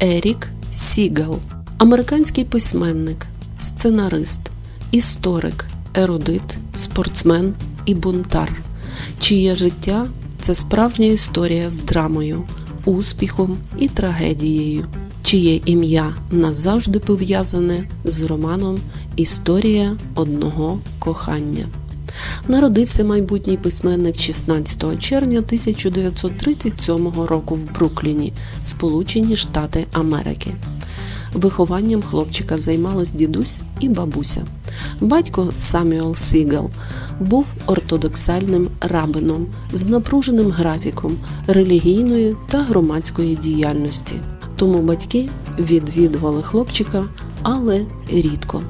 Ерік Сігал, американський письменник, сценарист, історик, ерудит, спортсмен і бунтар, чиє життя це справжня історія з драмою, успіхом і трагедією, чиє ім'я назавжди пов'язане з романом Історія одного кохання. Народився майбутній письменник 16 червня 1937 року в Брукліні, Сполучені Штати Америки. Вихованням хлопчика займались дідусь і бабуся. Батько Самюел Сігал був ортодоксальним рабином з напруженим графіком релігійної та громадської діяльності. Тому батьки відвідували хлопчика, але рідко.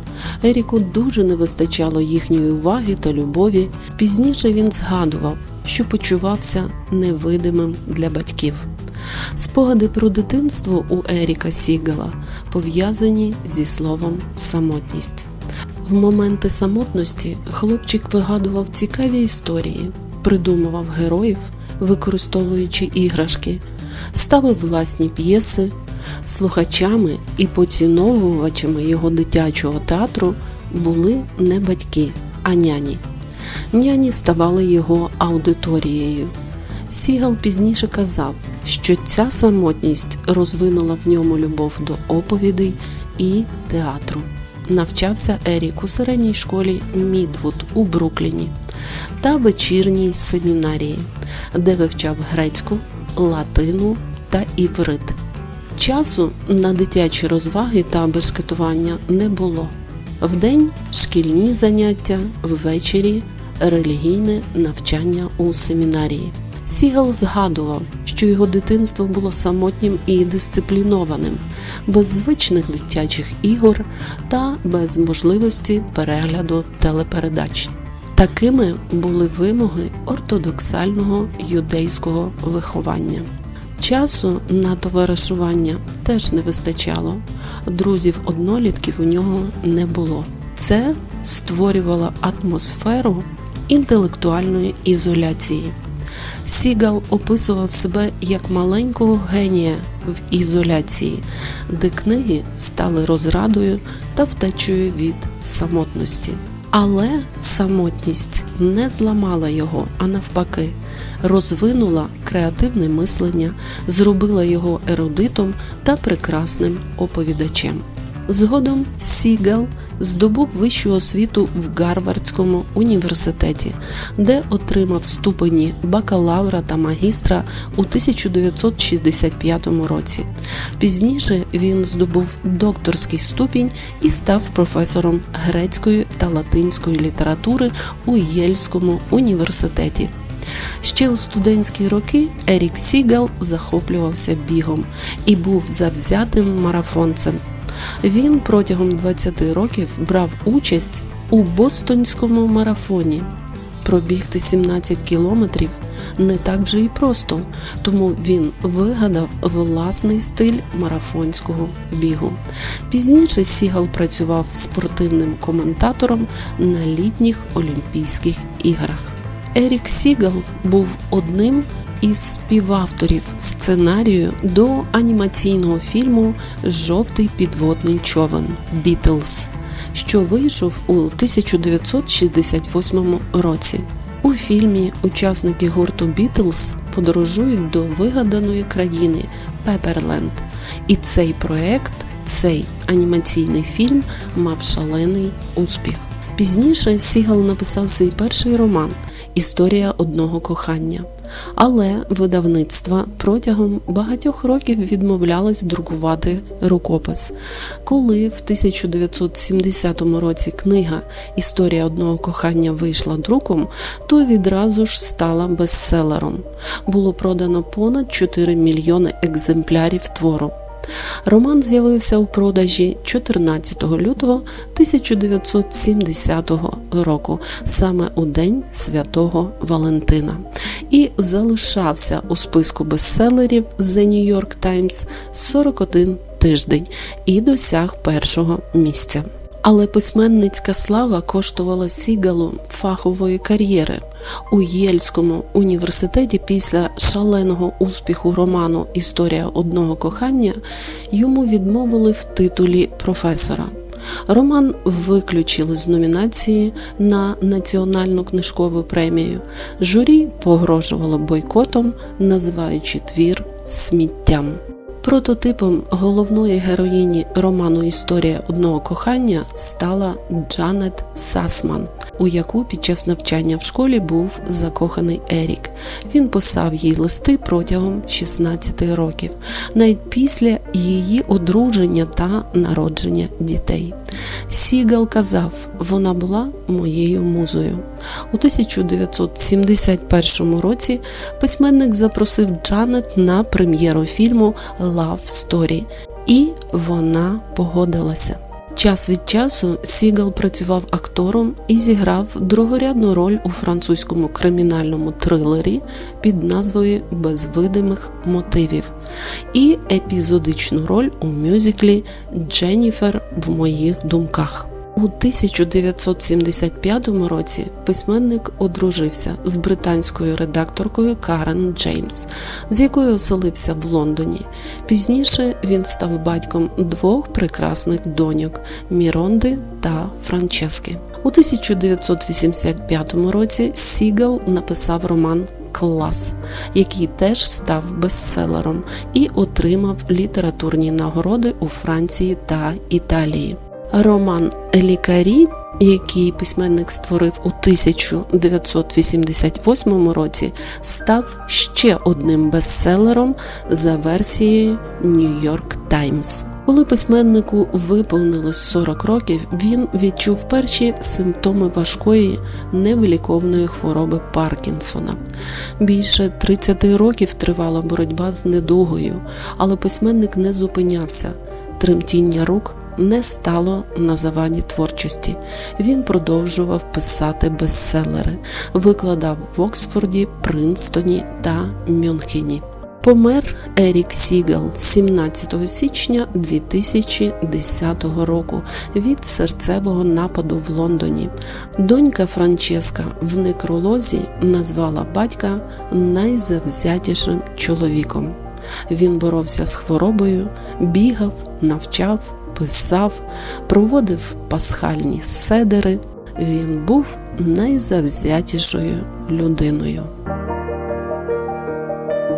Еріку дуже не вистачало їхньої уваги та любові. Пізніше він згадував, що почувався невидимим для батьків. Спогади про дитинство у Еріка Сігала пов'язані зі словом самотність. В моменти самотності хлопчик вигадував цікаві історії, придумував героїв, використовуючи іграшки, ставив власні п'єси. Слухачами і поціновувачами його дитячого театру були не батьки, а няні. Няні ставали його аудиторією. Сігал пізніше казав, що ця самотність розвинула в ньому любов до оповідей і театру. Навчався Ерік у середній школі Мідвуд у Брукліні та вечірній семінарії, де вивчав грецьку, латину та іврит. Часу на дитячі розваги та бешкетування не було. Вдень шкільні заняття, ввечері релігійне навчання у семінарії. Сігал згадував, що його дитинство було самотнім і дисциплінованим, без звичних дитячих ігор та без можливості перегляду телепередач. Такими були вимоги ортодоксального юдейського виховання. Часу на товаришування теж не вистачало, друзів-однолітків у нього не було. Це створювало атмосферу інтелектуальної ізоляції. Сігал описував себе як маленького генія в ізоляції, де книги стали розрадою та втечею від самотності. Але самотність не зламала його, а навпаки, розвинула креативне мислення, зробила його ерудитом та прекрасним оповідачем. Згодом Сігал здобув вищу освіту в Гарвардському університеті, де отримав ступені бакалавра та магістра у 1965 році. Пізніше він здобув докторський ступінь і став професором грецької та латинської літератури у Єльському університеті. Ще у студентські роки Ерік Сігал захоплювався бігом і був завзятим марафонцем. Він протягом 20 років брав участь у Бостонському марафоні. Пробігти 17 кілометрів не так вже і просто, тому він вигадав власний стиль марафонського бігу. Пізніше Сігал працював спортивним коментатором на літніх Олімпійських іграх. Ерік Сігал був одним із співавторів сценарію до анімаційного фільму Жовтий підводний човен Бітлз, що вийшов у 1968 році. У фільмі учасники гурту Бітлз подорожують до вигаданої країни Пеперленд, і цей проект, цей анімаційний фільм мав шалений успіх. Пізніше Сігал написав свій перший роман Історія одного кохання. Але видавництва протягом багатьох років відмовлялись друкувати рукопис. Коли в 1970 році книга Історія одного кохання вийшла друком, то відразу ж стала бестселером. Було продано понад 4 мільйони екземплярів твору. Роман з'явився у продажі 14 лютого 1970 року, саме у День Святого Валентина, і залишався у списку бестселерів The New York Times 41 тиждень і досяг першого місця. Але письменницька слава коштувала Сігалу фахової кар'єри. У Єльському університеті після шаленого успіху роману Історія одного кохання йому відмовили в титулі професора. Роман виключили з номінації на національну книжкову премію. Журі погрожувало бойкотом, називаючи твір сміттям. Прототипом головної героїні роману Історія одного кохання стала Джанет Сасман, у яку під час навчання в школі був закоханий Ерік. Він писав їй листи протягом 16 років, навіть після її одруження та народження дітей. Сігал казав, вона була моєю музою. У 1971 році письменник запросив Джанет на прем'єру фільму Love Story, і вона погодилася. Час від часу Сігал працював актором і зіграв другорядну роль у французькому кримінальному трилері під назвою Без видимих мотивів і епізодичну роль у мюзиклі Дженніфер в моїх думках. У 1975 році письменник одружився з британською редакторкою Карен Джеймс, з якою оселився в Лондоні. Пізніше він став батьком двох прекрасних доньок Міронди та Франчески. У 1985 році Сігал написав роман Клас, який теж став бестселером і отримав літературні нагороди у Франції та Італії. Роман Лікарі, який письменник створив у 1988 році, став ще одним бестселером за версією New York Times. Коли письменнику виповнилось 40 років, він відчув перші симптоми важкої невиліковної хвороби Паркінсона. Більше 30 років тривала боротьба з недугою, але письменник не зупинявся. Тремтіння рук не стало на заваді творчості. Він продовжував писати бестселери, викладав в Оксфорді, Принстоні та Мюнхені. Помер Ерік Сігал 17 січня 2010 року від серцевого нападу в Лондоні. Донька Франческа в некролозі назвала батька найзавзятішим чоловіком. Він боровся з хворобою, бігав, навчав, писав, проводив пасхальні седери. Він був найзавзятішою людиною.